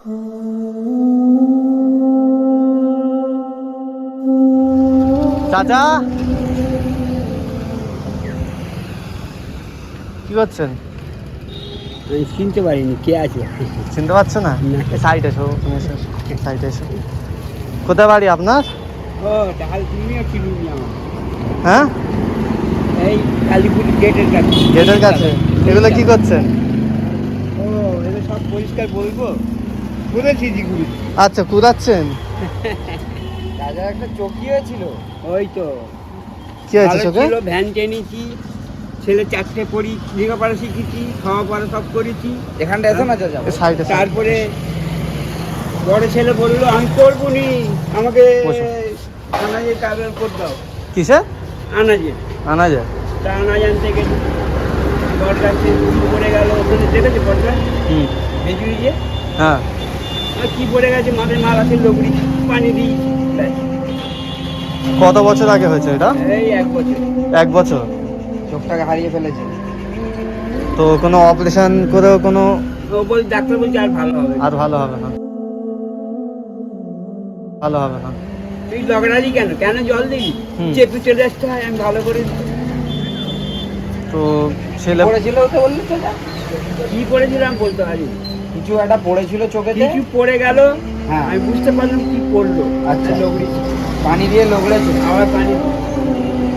চাচা? কি করছেন? চিনতে পারিনি কে আছে? চিনতে পারছ না। সাইড এসো তুমি এসো সাইড এসো। কোথায় বাড়ি আপনার? হ্যাঁ? এই কালীপুর গেটের কাছে। গেটের কাছে। এগুলো কি করছেন? ও এটা সব পরিষ্কার বলব? আচ্ছা কুড়াচ্ছেন দাদা একটা ওই তো। কি হয়েছে চোখে? ছিল ভ্যান টেনেছি ছেলে চারটে পড়ি লেখাপড়া শিখেছি খাওয়া পড়া সব করেছি। এখানটা না সাইডে তারপরে বড় ছেলে বলল আমি করব নি আমাকে কাগজ করে দাও। কিসে আনাজে আনা তা আনাজ আনতে গেছি। বট গাছে উঠে পড়ে গেল ওখানে দেখেছে বট গাছ হুম। ভেজুরি যে হ্যাঁ। আর কি পড়ে গেছে মাথায় মাল আছে লোকড়ি পানি দিই। কত বছর আগে হয়েছে এটা? এই এক বছর। এক বছর? চোখটাকে হারিয়ে ফেলেছে। তো কোনো অপারেশন করেও কোনো ও ডাক্তার বলছে আর ভালো হবে না। আর ভালো হবে না। ভালো হবে না। তুই ঝগড়ালি কেন? কেন জল দিবি হুম। চেপে চলে আসতে হয় আমি ভালো করে। তো ছেলে পড়েছিল তো বললি চাচা কি পড়েছিলাম বলতে পারি কিছু একটা পড়েছিল চোখেতে? কিছু পড়ে গেল হ্যাঁ। আমি বুঝতে পারলাম কি পড়ল। আচ্ছা। লোকড়ি পানি দিয়ে লগড়েছে আবার পানি।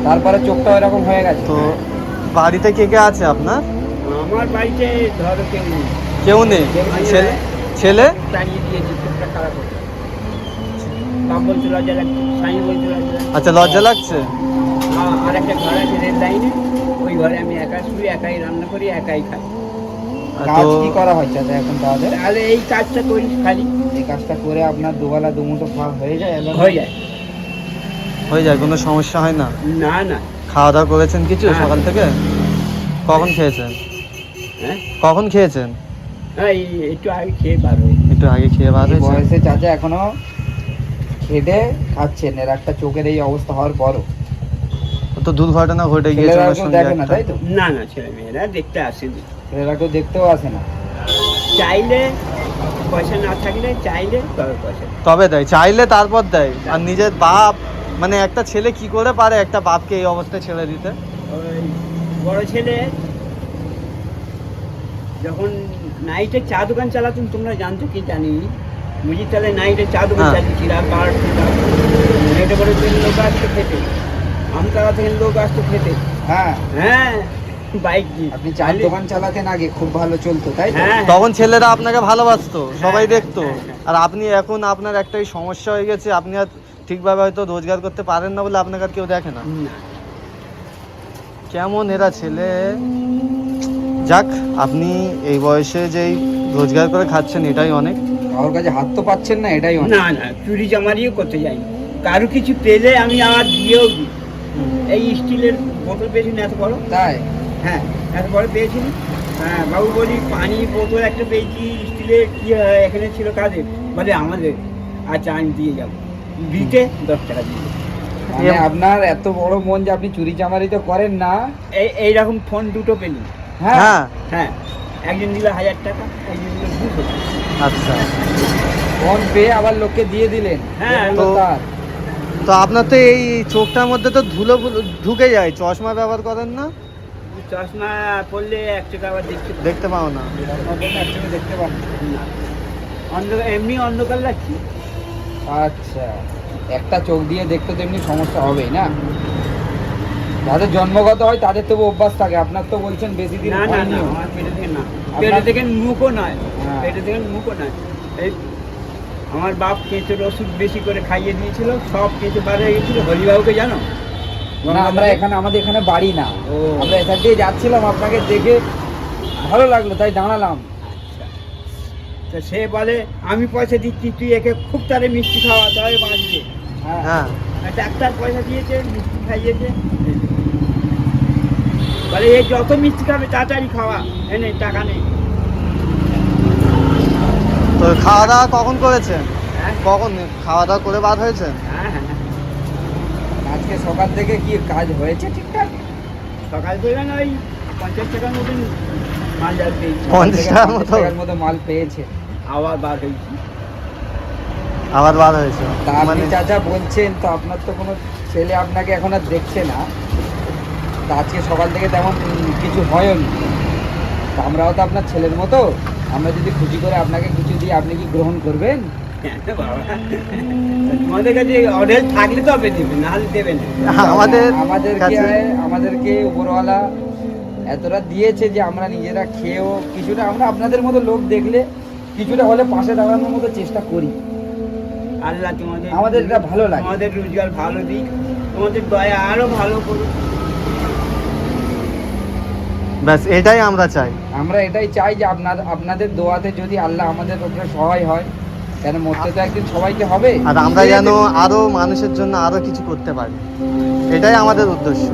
তারপরে চোখটা এরকম হয়ে গেছে। তো বাড়িতে কে কে আছে আপনার? আমার বাড়িতে ধরো কেউ নেই। কেউ নেই? ছেলে? ছেলে? তাড়িয়ে দিয়েছি চোখটা খারাপ হয়ে লাগছে। আচ্ছা লজ্জা লাগছে? আর একটা ঘর আছে রেল লাইনে। ওই ঘরে আমি একা শুই একাই রান্না করি একাই খাই। কাজ কি করা হয় চাচা এখন তাহলে? তাহলে এই কাজটা করি খালি। এই কাজটা করে আপনার দুবেলা দুমুঠো খাওয়া হয়ে যায় হয়ে যায়। হয়ে যায় কোনো সমস্যা হয় না? না না। খাওয়া দাওয়া করেছেন কিছু হ্যাঁ। সকাল থেকে? কখন খেয়েছেন? হ্যাঁ? কখন খেয়েছেন? এই একটু আগে খেয়ে বার একটু আগে খেয়ে বার বয়সে চাচা এখনও খেটে খাচ্ছেন এর একটা চোখের এই অবস্থা হওয়ার পরও। তো দুর্ঘটনা ঘটে গিয়েছে। তাই তো? না না ছেলে মেয়েরা দেখতে আসেনি। ছেলেরা কেউ দেখতেও আসে না। চাইলে পয়সা না থাকলে চাইলে তবে পয়সা। তবে দেয় চাইলে তারপর দেয়। আর নিজের বাপ মানে একটা ছেলে কি করে পারে একটা বাপকে এই অবস্থায় ছেড়ে দিতে? বড় ছেলে যখন নাইটে চা দোকান চালাতেন তোমরা জানতো কি জানি? বুঝি তাহলে নাইটে চা দোকান হ্যাঁ। চালিয়েছি রাত বারোটা নাইটে করে লোক আসতো খেতে। আমতলা থেকে লোক আসতো খেতে। হ্যাঁ। হ্যাঁ। বাইক দিয়ে। আপনি চার দোকান চালাতেন আগে খুব ভালো চলতো তাই হ্যাঁ তখন ছেলেরা আপনাকে ভালোবাসতো সবাই হ্যাঁ, দেখতো। হ্যাঁ, হ্যাঁ। আর আপনি এখন আপনার একটাই সমস্যা হয়ে গেছে আপনি আর ঠিকভাবে হয়তো রোজগার করতে পারেন না বলে আপনাকে আর কেউ দেখে না। কেমন এরা ছেলে? যাক আপনি এই বয়সে যেই রোজগার করে খাচ্ছেন এটাই অনেক। কারোর কাছে হাত তো পাচ্ছেন না এটাই অনেক। না না চুরি চামারিও করতে যাই। কারও কিছু পেলে আমি আমার দিয়েও দিই। এই স্টিলের বোতল পেয়েছি না এত বড় তাই? হ্যাঁ এত বড় পেয়েছি হ্যাঁ বাবু বলি পানি বোতল একটা পেয়েছি স্টিলের কি এখানে ছিল কাজে বলে আমাদের আচ্ছা আমি দিয়ে যাব। বিটে দশ টাকা দিয়ে। মানে আপনার এত বড় মন যে আপনি চুরি চামারি তো করেন না। এই এইরকম ফোন দুটো পেলি। হ্যাঁ। হ্যাঁ। হ্যাঁ একজন দিল হাজার টাকা একজন দিল দুশো আচ্ছা। ফোন পেয়ে আবার লোককে দিয়ে দিলেন হ্যাঁ, তো- তো আপনার তো এই চোখটার মধ্যে তো ধুলো ঢুকে যায় চশমা ব্যবহার করেন না? চশমা পরলে এক টাকা আবার দেখতে দেখতে পাও না। একসঙ্গে দেখতে না। অন্ধকার এমনি অন্ধকার লাগছে। আচ্ছা। একটা চোখ দিয়ে দেখতে তো এমনি সমস্যা হবেই না? যাদের জন্মগত হয় তাদের তবু অভ্যাস থাকে। আপনার তো বলছেন বেশি দিন না না না আমার পেটে থেকে না। পেটে থেকে মুখও নয়। হ্যাঁ। পেটে থেকে মুখও নয়। এই আমার বাপ কেঁচোর ওষুধ বেশি করে খাইয়ে দিয়েছিল। সব কেঁচো বার হয়ে গেছিল। হরিবাবুকে জানো? আমরা এখানে আমাদের এখানে বাড়ি না। ও। আমরা এখান দিয়ে যাচ্ছিলাম আপনাকে দেখে ভালো লাগল তাই দাঁড়ালাম। তো সে বলে আমি পয়সা দিচ্ছি তুই একে খুব তারে মিষ্টি খাওয়া তবে বাঁচবে। হ্যাঁ। হ্যাঁ। আর ডাক্তার পয়সা দিয়েছে মিষ্টি খাইয়েছে। বলে এই যত মিষ্টি খাবে তাড়াতাড়ি খাওয়া এনে টাকা নেই তো খাওয়া দাওয়া কখন করেছেন? হ্যাঁ। কখন? খাওয়া দাওয়া করে বার হয়েছে হ্যাঁ হ্যাঁ। আজকে সকাল থেকে কি কাজ হয়েছে ঠিকঠাক? সকাল থেকে ওই পঞ্চাশ টাকার মতন মাল পেয়েছি। পঞ্চাশ টাকার মতো? টাকার মতো মাল পেয়েছে। আবার বার হয়েছি। আবার বার হয়েছে? তা আপনি মানে চাচা বলছেন তো আপনার তো কোনো ছেলে আপনাকে এখন আর দেখছে না। তা আজকে সকাল থেকে তেমন কিছু হয়নি। আমরাও তো আপনার ছেলের মতো। আমরা যদি খুশি করে আপনাকে কিছু দিই আপনি কি গ্রহণ করবেন? হ্যাঁ, বাবা তোমাদের কাছে অর্ডার থাকলে তবে দেবে নাহলে দেবে না। আমাদের আমাদেরকে কাছে। আমাদেরকে উপরওয়ালা এতটা দিয়েছে যে আমরা নিজেরা খেয়েও কিছুটা আমরা আপনাদের মতো লোক দেখলে কিছুটা হলে পাশে দাঁড়ানোর মতো চেষ্টা করি। আল্লাহ তোমাদের আমাদের এটা ভালো লাগে। তোমাদের রোজগার ভালো দিক তোমাদের দয়া আরও ভালো করুক। ব্যাস এটাই আমরা চাই। আমরা এটাই চাই যে আপনার আপনাদের দোয়াতে যদি আল্লাহ আমাদের উপরে সহায় হয় কেন মরতে তো একদিন সবাইকে হবে? আর আমরা যেন আরও মানুষের জন্য আরও কিছু করতে পারি। এটাই আমাদের উদ্দেশ্য।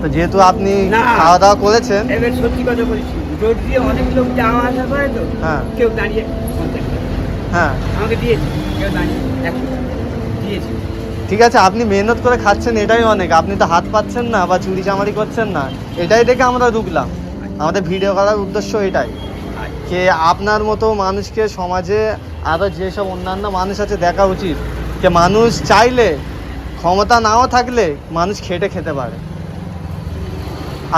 তো যেহেতু আপনি। খাওয়া দাওয়া করেছেন। এবার সত্যি কথা বলছি রোড দিয়ে অনেক লোক যাওয়া আসা করে তো হ্যাঁ। কেউ দাঁড়িয়ে হ্যাঁ। আমাকে দিয়েছে কেউ দাঁড়িয়ে দিয়েছে। ঠিক আছে আপনি মেহনত করে খাচ্ছেন এটাই অনেক। আপনি তো হাত পাচ্ছেন না বা চুরি চামারি করছেন না এটাই দেখে আমরা রুকলাম আমাদের ভিডিও করার উদ্দেশ্য এটাই। যে আপনার মতো মানুষকে সমাজে আরও যেসব অন্যান্য মানুষ আছে দেখা উচিত। যে মানুষ চাইলে ক্ষমতা নাও থাকলে মানুষ খেটে খেতে পারে।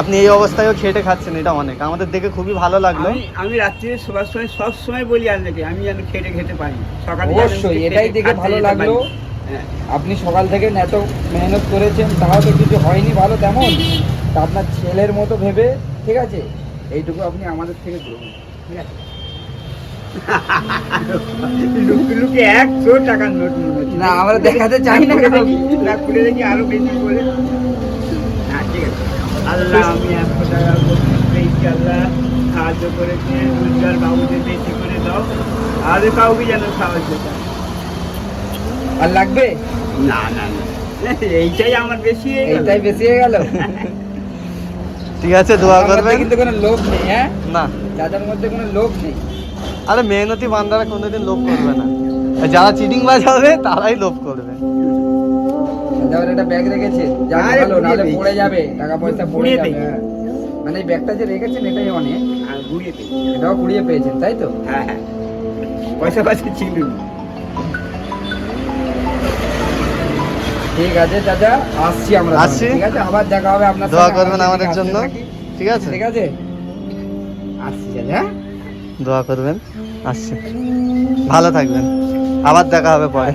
আপনি এই অবস্থায়ও খেটে খাচ্ছেন এটা অনেক। আমাদের দেখে খুবই ভালো লাগল। আমি আমি সবার সময় সব সময় বলি আল্লাহকে আমি যেন খেটে খেতে পারি। সকালে অবশ্যই, এটাই দেখে ভালো লাগল। হ্যাঁ। আপনি সকাল থেকে এত মেহনত করেছেন তাও তো কিছু হয়নি ভালো তেমন। তা আপনার ছেলের মতো ভেবে ঠিক আছে? এইটুকু আপনি আমাদের থেকে গ্রহণ লুকে লুকে একশো টাকার নোট মনে হচ্ছে না, আমরা দেখাতে চাই না। কাউকে। না খুলে দেখি আরও বেশি বলে হ্যাঁ ঠিক আছে। আল্লাহ আমি একশো টাকা আল্লাহ সাহায্য করেছে রোজগার বাবুদের বেশি করে দাও। আর কাউকে যেন সাহায্য আর লাগবে? না না না। এইটাই আমার বেশি হয়ে গেল। এইটাই বেশি হয়ে গেল। ঠিক আছে দোয়া করবেন। কিন্তু কোনো লোভ নেই হ্যাঁ? না। দাদার মধ্যে কোনো লোভ নেই। আরে মেহনতি বান্দারা কোনোদিন লোভ করবে না। আর যারা চিটিং বাজ হবে তারাই লোভ করবে। দাদার একটা ব্যাগ রেখেছে যা ভালো নাহলে পড়ে যাবে টাকা পয়সা পড়ে পুড়িয়ে যাবে। হ্যাঁ। মানে এই ব্যাগটা যে রেখেছেন এটাই অনেক। আর ঘুরিয়ে। এটাও কুড়িয়ে পেয়েছেন তাই তো? হ্যাঁ হ্যাঁ। পয়সা পয়সা ছিল। ঠিক আছে চাচা আসছি আমরা আসছি। ঠিক আছে? আবার দেখা হবে আপনার দোয়া করবেন আমরা আমাদের জন্য। ঠিক আছে? ঠিক আছে? আসছি হ্যাঁ দোয়া করবেন আসছি। ভালো থাকবেন। আবার দেখা হবে পরে।